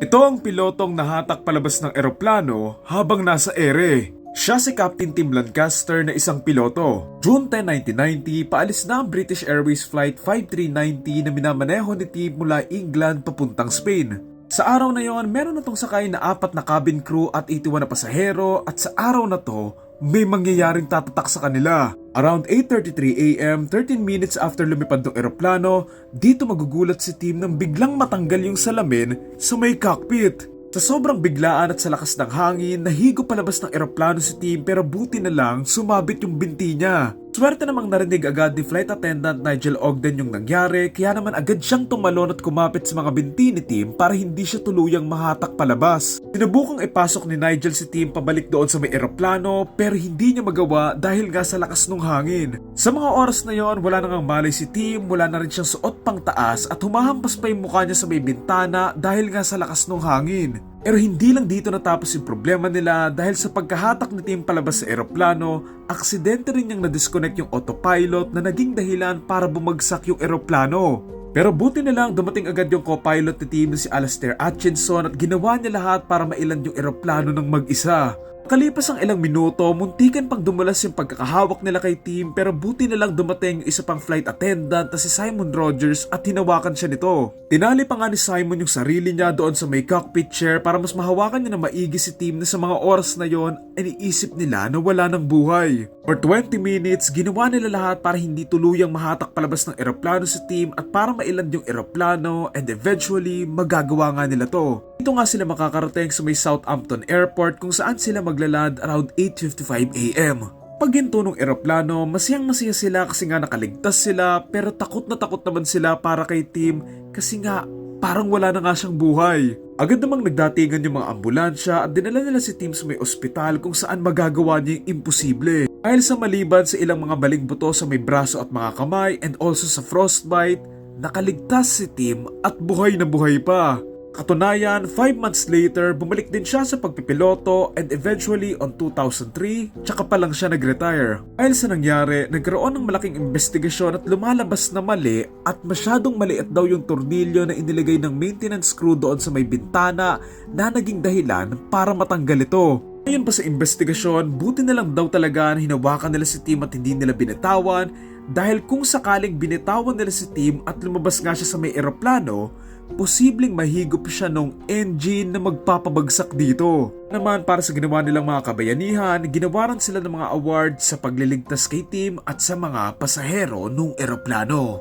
Ito ang pilotong nahatak palabas ng eroplano habang nasa ere. Siya si Captain Tim Lancaster na isang piloto. June 10, 1990, paalis na ang British Airways Flight 5390 na minamaneho ni Tim mula England papuntang Spain. Sa araw na yon, meron na tong sakay na apat na cabin crew at 81 na pasahero at sa araw na to, may mangyayaring tatatak sa kanila. Around 8.33 a.m., 13 minutes after lumipad ng eroplano, dito magugulat si Tim nang biglang matanggal yung salamin sa may cockpit. Sa sobrang biglaan at sa lakas ng hangin, nahigo palabas ng eroplano si Tim pero buti na lang sumabit yung binti niya. Swerte namang narinig agad ni flight attendant Nigel Ogden yung nangyari kaya naman agad siyang tumalon at kumapit sa mga binti ni Tim para hindi siya tuluyang mahatak palabas. Sinubukang ipasok ni Nigel si Tim pabalik doon sa may eroplano pero hindi niya magawa dahil nga sa lakas ng hangin. Sa mga oras na yon, wala nang malay si Tim, wala na rin siyang suot pang taas at humahampas pa yung mukha niya sa may bintana dahil nga sa lakas ng hangin. Pero hindi lang dito natapos yung problema nila dahil sa pagkahatak ni Tim palabas sa eroplano, aksidente rin niyang na-disconnect yung autopilot na naging dahilan para bumagsak yung eroplano. Pero buti na lang dumating agad yung co-pilot ni Tim si Alastair Atchison at ginawa niya lahat para mailan yung eroplano ng mag-isa. Kalipas ang ilang minuto, muntikan pang dumulas yung pagkakahawak nila kay Tim pero buti na lang dumating yung isa pang flight attendant na si Simon Rogers at hinawakan siya nito. Tinali pa nga ni Simon yung sarili niya doon sa may cockpit chair para mas mahawakan niya na maigi si Tim na sa mga oras na yon ay iniisip nila na wala ng buhay. For 20 minutes, ginawa nila lahat para hindi tuluyang mahatak palabas ng eroplano si Tim at para mailand yung eroplano and eventually magagawa nga nila to. Dito nga sila makakarating sa may Southampton Airport kung saan sila maglalad around 8.55 a.m. Pag ginto ng eroplano, masayang masaya sila kasi nga nakaligtas sila pero takot na takot naman sila para kay Tim kasi nga parang wala na nga siyang buhay. Agad namang nagdatingan yung mga ambulansya at dinala nila si Tim sa may ospital kung saan magagawa niya yung imposible. Dahil sa maliban sa ilang mga baling buto sa may braso at mga kamay and also sa frostbite, nakaligtas si Tim at buhay na buhay pa. Katunayan, 5 months later, bumalik din siya sa pagpipiloto and eventually on 2003, tsaka pa lang siya nag-retire. Dahil sa nangyari, nagkaroon ng malaking investigasyon at lumalabas na mali at masyadong maliit daw yung tornilyo na inilagay ng maintenance crew doon sa may bintana na naging dahilan para matanggal ito. Ngayon pa sa investigasyon, buti na lang daw talaga na hinawakan nila si Tim at hindi nila binitawan dahil kung sakaling binitawan nila si Tim at lumabas nga siya sa may eroplano, posibleng mahigop siya nung engine na magpapabagsak dito. Naman para sa ginawa nilang mga kabayanihan, ginawaran sila ng mga award sa pagliligtas kay Tim at sa mga pasahero nung eroplano.